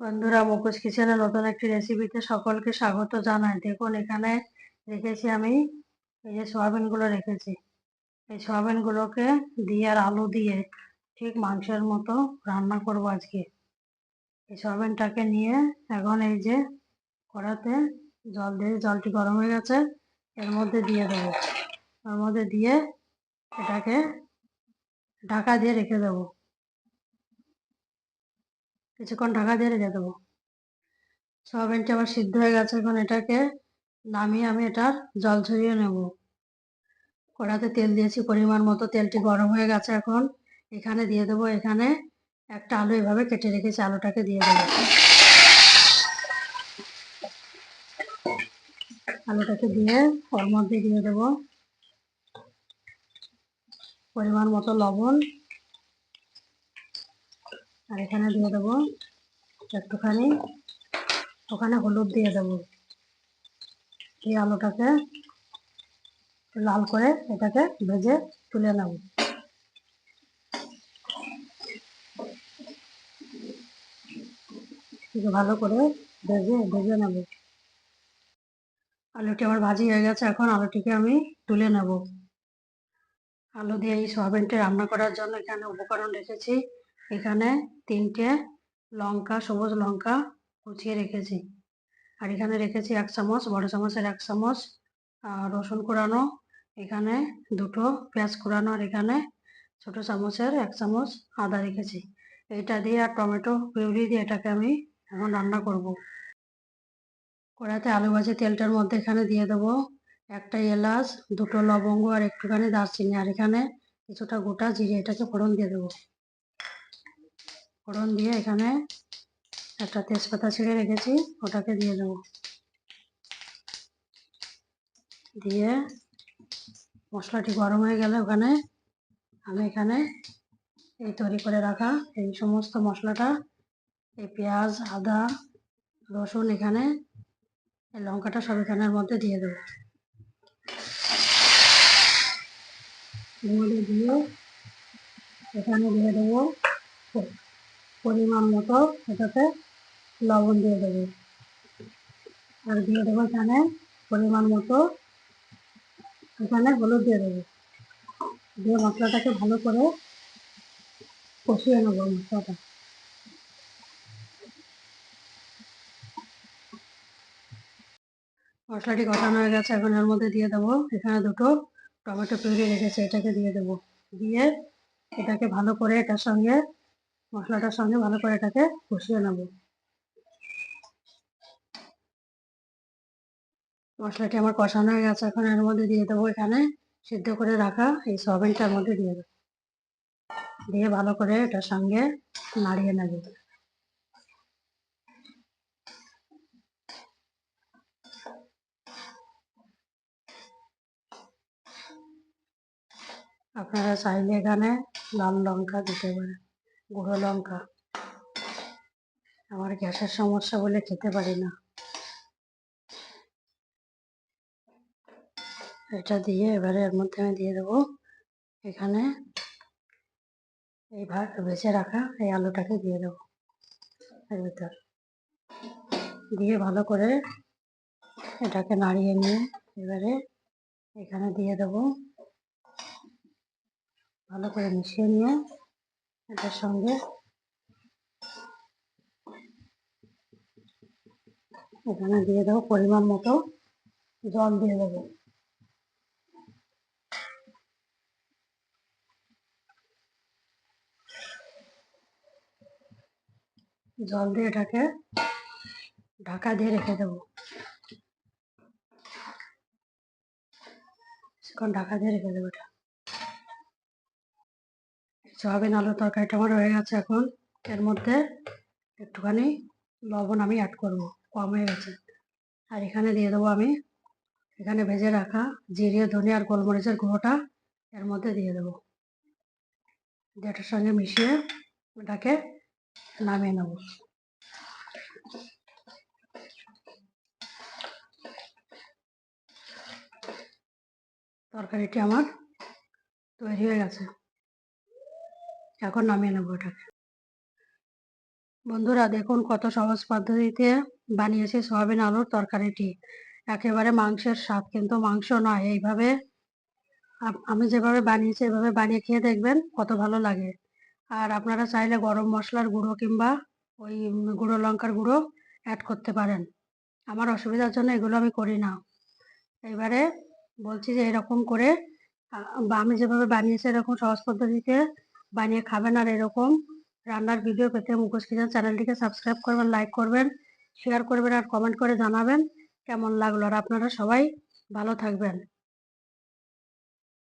বন্ধুরা মুখোশ কিচেনে নতুন একটি রেসিপিতে সকলকে স্বাগত জানাই। দেখুন, এখানে রেখেছি আমি এই যে সোয়াবিনগুলো রেখেছি। এই সোয়াবিনগুলোকে দিয়ে আর আলু দিয়ে ঠিক মাংসের মতো রান্না করব আজকে। এই সোয়াবিনটাকে নিয়ে এখন এই যে কড়াতে জল দিয়ে, জলটি গরম হয়ে গেছে, এর মধ্যে দিয়ে দেবো। এর মধ্যে দিয়ে এটাকে ঢাকা দিয়ে রেখে দেবো। কিছুক্ষণ ঢাকা দিয়ে রেখে দেবো। সয়াবিনটা আবার সিদ্ধ হয়ে গেছে, এখন এটাকে নামিয়ে আমি এটার জল ঝরিয়ে নেব। কড়াতে তেল দিয়েছি, পরিমাণ মতো তেলটি গরম হয়ে গেছে এখন। এখানে দিয়ে দেবো, এখানে একটা আলু এভাবে কেটে রেখেছি, আলুটাকে দিয়ে দেবো। আলুটাকে দিয়ে ওর মধ্যে দিয়ে দেবো। পরিমাণ মতো লবণ আর এখানে দিয়ে দেবো একটুখানি, ওখানে হলুদ দিয়ে দেবো। দিয়ে আলুটাকে লাল করে এটাকে ভেজে তুলে নেব। ভালো করে ভেজে ভেজে নেব। আলুটি আমার ভাজি হয়ে গেছে, এখন আলুটিকে আমি তুলে নেব। আলু দিয়ে এই সোয়াবিনটি রান্না করার জন্য এখানে উপকরণ রেখেছি। এখানে তিনটে লঙ্কা, সবুজ লঙ্কা কুচিয়ে রেখেছি। আর এখানে রেখেছি এক চামচ, বড় চামচের এক চামচ রসুন কোরানো এখানে দুটো পেঁয়াজ কুড়ানো আর এখানে ছোট চামচের এক চামচ আদা রেখেছি। এটা দিয়ে আর টমেটো, পিউরি দিয়ে এটাকে আমি এখন রান্না করব। কড়াতে আলু ভাজি তেলটার মধ্যে এখানে দিয়ে দেবো একটা এলাচ, দুটো লবঙ্গ আর একটুখানি দারচিনি। আর এখানে কিছুটা গোটা জিরে, এটাকে ফোড়ন দিয়ে দেবো। ফোড়ন দিয়ে এখানে একটা তেজপাতা ছিঁড়ে রেখেছি, ওটাকে দিয়ে দেবো। দিয়ে মশলাটি গরম হয়ে গেলে ওখানে আমি এখানে এই তৈরি করে রাখা এই সমস্ত মশলাটা, এই পেঁয়াজ, আদা, রসুন এখানে, এই লঙ্কাটা সব এখানের মধ্যে দিয়ে দেবো। দিয়ে এখানে দিয়ে দেবো পরিমাণ মতো এটাতে লবণ দিয়ে দেবো। আর দিয়ে দেবো এখানে পরিমাণ মতো এখানে হলুদ দিয়ে দেবো। দিয়ে মশলাটাকে ভালো করে কষিয়ে নেব মশলাটা। মশলাটি কষানো হয়ে গেছে, এখন এর মধ্যে দিয়ে দেবো এখানে দুটো টমেটো পিউরি রেখেছে, এটাকে দিয়ে দেবো। দিয়ে এটাকে ভালো করে এটার সঙ্গে মশলাটার সঙ্গে ভালো করে এটাকে কষিয়ে নেব। মশলাটি আমার কষানো হয়ে গেছে, এখন এর মধ্যে দিয়ে দেবো এখানে সিদ্ধ করে রাখা এই সয়াবিনটার মধ্যে দিয়ে দেবো। দিয়ে ভালো করে এটার সঙ্গে নাড়িয়ে নেব। আপনারা চাইলে এখানে লাল লঙ্কা দিতে পারেন। গুঁড়ো লঙ্কা। আমার গ্যাসের সমস্যা বলে খেতে পারি না। এটা দিয়ে এবারে এর মধ্যে আমি দিয়ে দেবো এখানে এই ভাগ বেছে রাখা এই আলুটাকে দিয়ে দেবো এর ভিতর। দিয়ে ভালো করে এটাকে নাড়িয়ে নিয়ে এবারে এখানে দিয়ে দেবো। ভালো করে মিশিয়ে নিয়ে এটার সঙ্গে। এখানে দিয়ে দেবো পরিমাণ মতো জল দিয়ে দেবো। জল দিয়ে এটাকে ঢাকা দিয়ে রেখে দেবো। ঢাকা দিয়ে রেখে দেবো এটা। সয়াবিন আলু তরকারিটা আমার হয়ে গেছে এখন। এর মধ্যে একটুখানি লবণ আমি অ্যাড করব, কম হয়ে গেছে। আর এখানে দিয়ে দেবো আমি, এখানে ভেজে রাখা জিরে, ধনে আর গোলমরিচের গুঁড়োটা এর মধ্যে দিয়ে দেবো। যেটার সঙ্গে মিশিয়ে ওটাকে নামিয়ে নেব। তরকারিটি আমার তৈরি হয়ে গেছে। এখন নামিয়ে নেব এটাকে। বন্ধুরা দেখুন কত সহজ পদ্ধতিতে বানিয়েছি সয়াবিন আলুর তরকারিটি। একেবারে মাংসের স্বাদ কিন্তু মাংস নয়, এইভাবে আমি যেভাবে বানিয়েছি এভাবে বানিয়ে খেয়ে দেখবেন কত ভালো লাগে। আর আপনারা চাইলে গরম মশলার গুঁড়ো কিংবা ওই গুঁড়ো লঙ্কার গুঁড়ো অ্যাড করতে পারেন। আমার অসুবিধার জন্য এগুলো আমি করি না। এবারে বলছি যে এরকম করে আমি যেভাবে বানিয়েছি এরকম সহজ পদ্ধতিতে বানিয়ে খাবেন আর এরকম রান্নার ভিডিও পেতে মুখোশ কিচেন চ্যানেলটিকে সাবস্ক্রাইব করবেন লাইক করবেন শেয়ার করবেন আর কমেন্ট করে জানাবেন কেমন লাগল। আর আপনারা সবাই ভালো থাকবেন।